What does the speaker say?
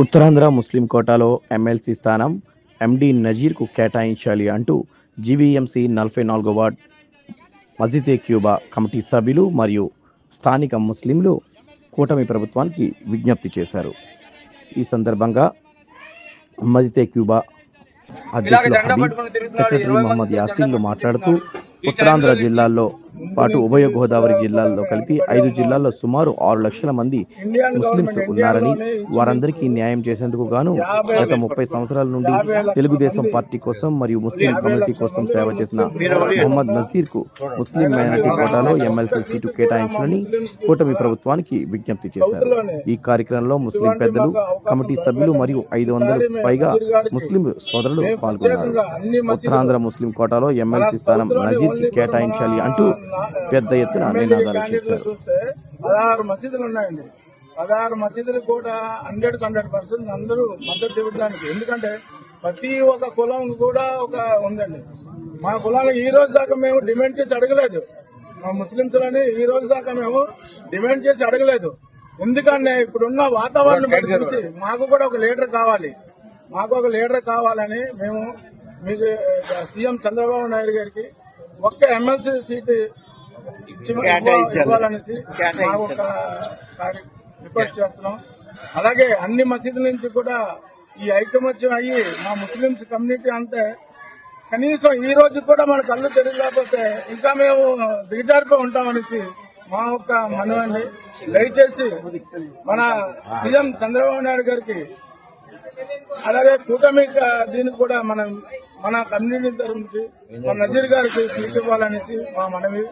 ఉత్తరాంధ్ర ముస్లిం కోటాలో ఎమ్మెల్సీ స్థానం ఎండి నజీర్కు కేటాయించాలి అంటూ జీవీఎంసీ నలభై నాలుగో వార్డ్ మజిదే క్యూబా కమిటీ సభ్యులు మరియు స్థానిక ముస్లింలు కూటమి ప్రభుత్వానికి విజ్ఞప్తి చేశారు. ఈ సందర్భంగా మజిదే క్యూబా అధ్యక్షులు హబీబ్ సెక్రటరీ మహమ్మద్ యాసీన్లు మాట్లాడుతూ ఉత్తరాంధ్ర జిల్లాల్లో పాటు ఉభయ గోదావరి జిల్లాల్లో కలిపి ఐదు జిల్లాల్లో సుమారు ఆరు లక్షల మంది ముస్లింస్ ఉన్నారని వారందరికీ న్యాయం చేసేందుకు గాను గత ముప్పై సంవత్సరాల నుండి తెలుగుదేశం పార్టీ కోసం మరియు ముస్లిం కమ్యూనిటీ కోసం సేవ చేసిన మొహమ్మద్ నజీర్కు ముస్లిం మైనార్టీ కోటాలో ఎమ్మెల్సీ సీటు కేటాయించాలని కూటమి ప్రభుత్వానికి విజ్ఞప్తి చేశారు. ఈ కార్యక్రమంలో ముస్లిం పెద్దలు కమిటీ సభ్యులు మరియు ఐదు వందలకు పైగా ముస్లిం సోదరులు పాల్గొన్నారు. ఉత్తరాంధ్ర ముస్లిం కోటాలో ఎమ్మెల్సీ స్థానం నజీర్కి కేటాయించాలి అంటూ పెద్ద ఎత్తున నినాదాలు చేశారు. చూస్తే పదహారు మసీదులు ఉన్నాయండి. పదహారు మసీదులు కూడా హండ్రెడ్ హండ్రెడ్ పర్సెంట్ అందరూ మద్దతు ఇవ్వడానికి. ఎందుకంటే ప్రతి ఒక్క కులం కూడా ఒక ఉందండి. మా కులానికి ఈ రోజు దాకా మేము డిమాండ్ చేసి అడగలేదు. మా ముస్లింస్ లని ఈ రోజు దాకా మేము డిమాండ్ చేసి అడగలేదు. ఎందుకంటే ఇప్పుడున్న వాతావరణం బట్టి చూసి మాకు కూడా ఒక లీడర్ కావాలి. మాకు ఒక లీడర్ కావాలని మేము మీకు సీఎం చంద్రబాబు నాయుడు గారికి ఒక్క ఎమ్మెల్సీ సీటు ఇవ్వాలనేసి రిక్వెస్ట్ చేస్తున్నాం. అలాగే అన్ని మసీదుల నుంచి కూడా ఈ ఐకమత్యం అయ్యి మా ముస్లింస్ కమ్యూనిటీ అంతే కనీసం ఈ రోజు కూడా మన కళ్ళు తెరవలేకపోతే ఇంకా మేము దిగజారిపోయి ఉంటామనేసి మా యొక్క మనవండి దయచేసి మన సీఎం చంద్రబాబు నాయుడు గారికి అలాగే కూటమి దీనికి కూడా మనం మన కమ్యూనిటీ తరఫుకి మన నజీర్ గారికి సీట్ ఇవ్వాలనేసి మా మనవి.